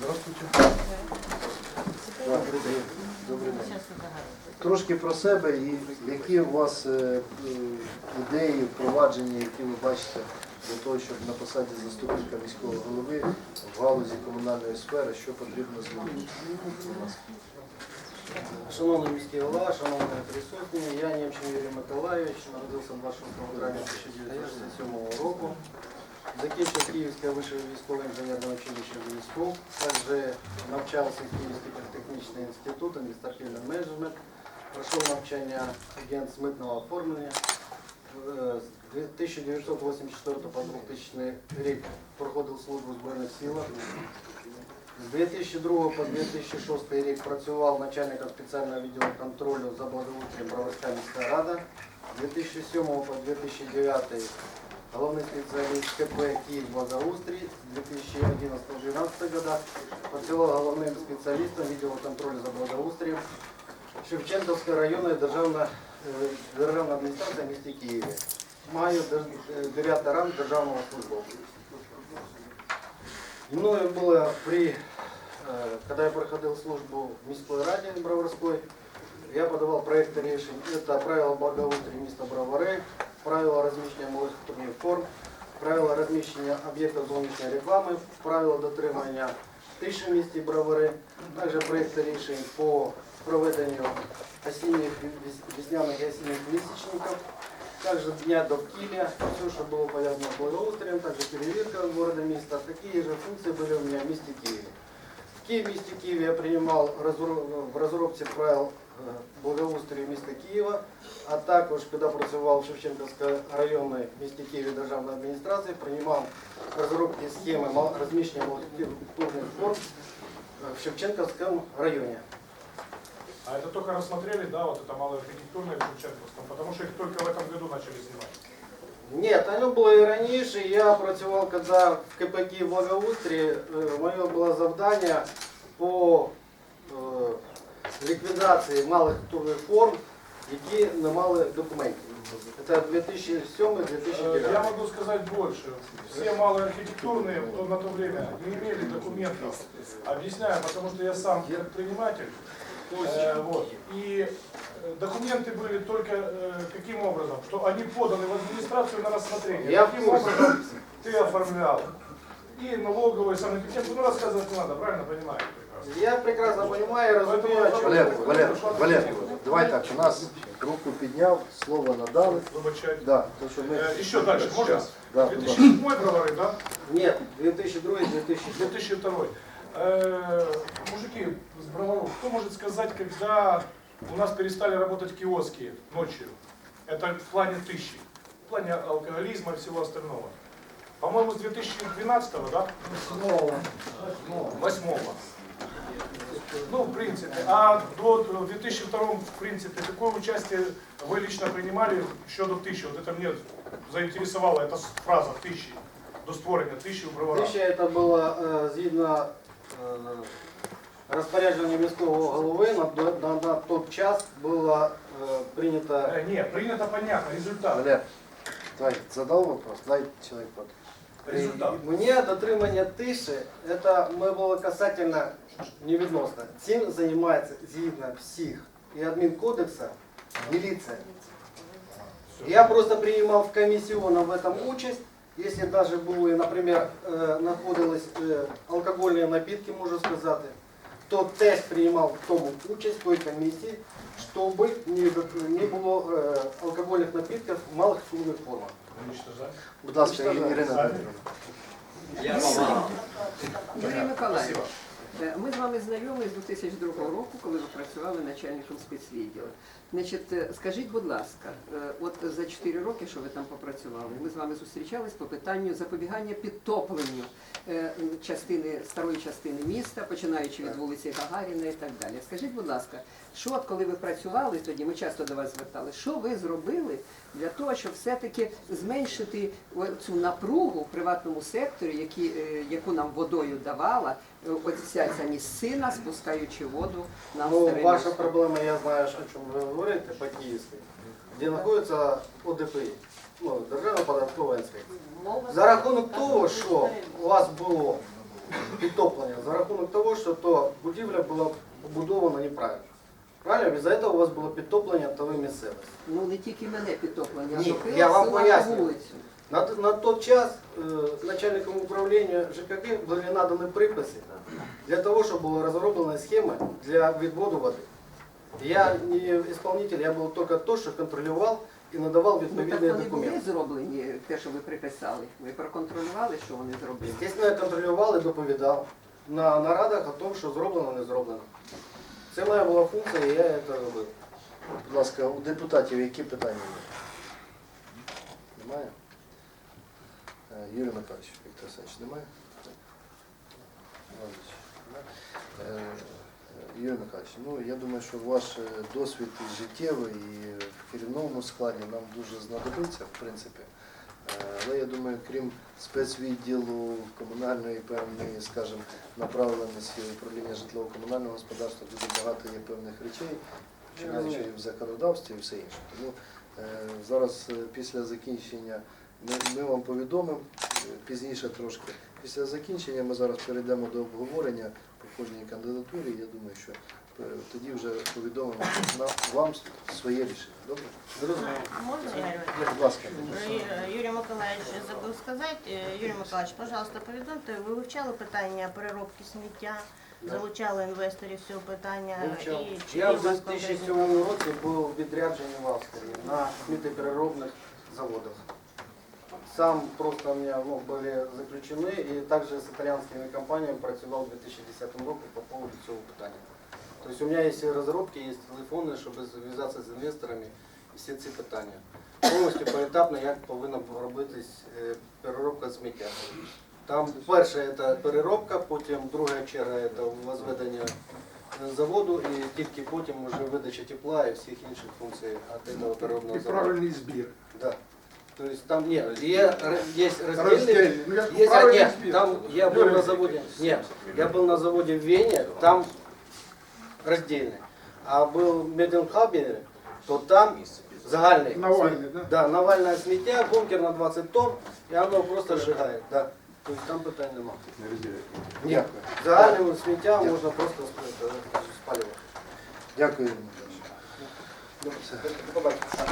Здравствуйте. Добрий день. Добрий день. Трошки про себе і які у вас е, е, ідеї, впровадження, які ви бачите для того, щоб на посаді заступника міського голови в галузі комунальної сфери, що потрібно зробити? Шановний міський голова, шановні присутні, я Німчин Юрій Миколайович, народився 26 травня 1967 року. Закінчив Київське вище військове інженерне училище військов, також навчався в Київський технічний інститут, адміністративний менеджмент, пройшов навчання агент митного оформлення. Е, З 1984 по 2000 рік проходив службу в Збройних силах. З 2002 по 2006 рік працював начальником спеціального відділу за благоустрієм Броварська міська рада. З 2007 по 2009 головний спеціаліст КП Київ благоустрій. З 2011-2012 годах працював головним спеціалістом відділу контролю за благоустрієм Шевченківської районної державної е, державної адміністрації в місті Києві. Маю 9 ранг державного службовця. Мною было при, э, когда я проходил службу в міської раді Броварской, я подавал проекты решений. Это правила благоустройства міста Бровари, правила розміщення культурних форм, правила розміщення об'єктів зовнішньої реклами, правила дотримання тиші в місті Бровари, також проекти рішень по проведенню осінніх, вес- весняних і осінніх місячників, також дня довкілля, все, що було пов'язано з благоустроєм, також перевірка города міста. Такі ж функції були у мене в місті Києві. В Киеве, в місті Києві я приймав в розробці правил благоустрою міста Києва, а також, коли працював в Шевченківській районній в місті Києві державної адміністрації, приймав розробки схеми мал- розміщення малокультурних форм е, в Шевченківському районі. А это только рассмотрели, да, вот это малоархитектурное в Шевченковском, потому что их только в этом году начали снимать. Нет, оно было и раніше. Я працював, когда в КПК благоустрій, моє було завдання по е, ліквідації малих культурних форм, які не мали документів. Це Э, Я 2007-2009. могу сказать больше. Все малоархитектурные в то- на то время не имели документов. Объясняю, потому что я сам предприниматель. Э, вот. И э, документы были только э, каким образом? Что они поданы в администрацию на рассмотрение. Я в каким курсе. образом ты оформлял? И налоговый санэпидем. Ну, рассказывать не надо, правильно понимаю? прекрасно. Я прекрасно розумію, розумію, о чому Валер, Валер, Валер, давай так, у нас руку підняв, слово надали. Вибачайте. Да, то, що ми... Э, Еще дальше, можно? Да, будь ласка. 2007 бровары, да? Ні, 2002-2006. 2002. Э, мужики с Броваров, кто может сказать, когда у нас перестали работать киоски ночью? Это в плане тысячи, в плане алкоголизма и всего остального. По-моему, с 2012, да? Восьмого. Ну, в принципе. А до 2002, в принципе, какое участие вы лично принимали еще до тысячи? Вот это мне заинтересовало, эта фраза тысячи, до створения тысячи в Броварах. Тисяча це було е, згідно е, розпорядження міського голови на, на, на той час було е, прийнято Э, Нет, принято понятно, результат. Валер, давай, задал вопрос, дай человек вот. Результат. Мне дотримання тиші, це ми було касательно невідносно. Цим займається згідно всіх і адмінкодекса міліція. Я просто принимал в комиссионном в этом участь. Если даже були, например, е, знаходились е, алкогольні напитки, можу сказати, то теж приймав в тому участь в той комісії, щоб не, до- не було е, алкогольних напитків в малих сумних формах. Уничтожать. Будь ласка, Ірина Дмитрівна. Юрій Миколаївич, е, ми з вами знайомі з 2002 року, коли ви працювали начальником спецвідділу. Значить, е, скажіть, будь ласка, е, от за 4 роки, що ви там попрацювали, ми з вами зустрічались по питанню запобігання підтопленню е, частини старої частини міста, починаючи від вулиці Гагаріна і так далі. Скажіть, будь ласка, що от коли ви працювали тоді, ми часто до вас звертали, що ви зробили для того, щоб все-таки зменшити цю напругу в приватному секторі, які, е, яку нам водою давала, е, от вся ця спускаючи воду на Ну, старий ваша проблема, я знаю, о чому ви говорите, по Київській, де знаходиться ОДПІ, ну, Державна податкова інспекція. За рахунок того, що у вас було підтоплення за рахунок того, що то будівля була побудована неправильно. Правильно? Із-за цього у вас було підтоплення тої місцевості. Ну не тільки мене підтоплення, а Ні, топило я вам пояснюю. вулицю. На, на тот час э, начальникам управління ЖКГ були надані приписи для того, щоб була розроблена схема для відводу води. Я не исполнитель, я був тільки той, що контролював і надавав Ну так відповідні вони були документи. зроблені, те, що ви приписали. Ви проконтролювали, що вони зробили? Звісно, я контролював і доповідав на нарадах о тому, що зроблено, не зроблено. Це моя була функція, і я це робив. Будь ласка, у депутатів які питання є? Немає? Е, Юрій Михайлович, Віктор Васильович, немає? Е, е, Юрій Михайлович, ну я думаю, що ваш досвід життєвий і в керівному складі нам дуже знадобиться, в принципі. Але я думаю, крім спецвідділу комунальної певної, скажімо, направленості управління житлово-комунального господарства, дуже багато є певних речей, починаючи в законодавстві і все інше. Тому зараз після закінчення ми, ми вам повідомимо е, пізніше трошки. Після закінчення ми зараз перейдемо до обговорення по кожній кандидатурі. Я думаю, що е, тоді вже повідомимо вам своє рішення. Добре? Можно, Игорь Будь ласка. Ю- Юрій Миколаївич забув сказати. Е, Юрій Миколаївич, пожалуйста, повідомте, ви вивчали питання переробки сміття, залучали інвесторів з цього питання Вивчав. і чи Я є в вас конкретні 2007 році був відряджений в Австрії на сміттєпереробних заводах. Сам просто у меня ну, были заключены и также с итальянскими компаниями працював у 2010 році по поводу цього питання. Тобто у меня есть розробки, є телефони, щоб зв'язатися з інвесторами і всі ці питання. Повністю поетапно, як повинна робитись е, переробка сміття. Там перше це переробка, потім друга черга це возведення е, заводу і тільки потім вже видача тепла і всіх інших функцій від цього переробного І правильний збір. Да То есть там нет, є, р- є роздільний, Роздельний. Ну, я Есть, а, правильний нет, збір. там я был на заводе, нет, я был на заводе в Вене, там раздельный. А был в Меденхабере, то там загальний. Навальний, сміт- да? Да, навальне сміття, бункер на 20 тонн, і воно просто сжигає. Да. Тобто там питань немає. Ні, Дякую. загальним сміттям можна просто сп- е, спалювати. Дякую, Юрій Михайлович. До побачення.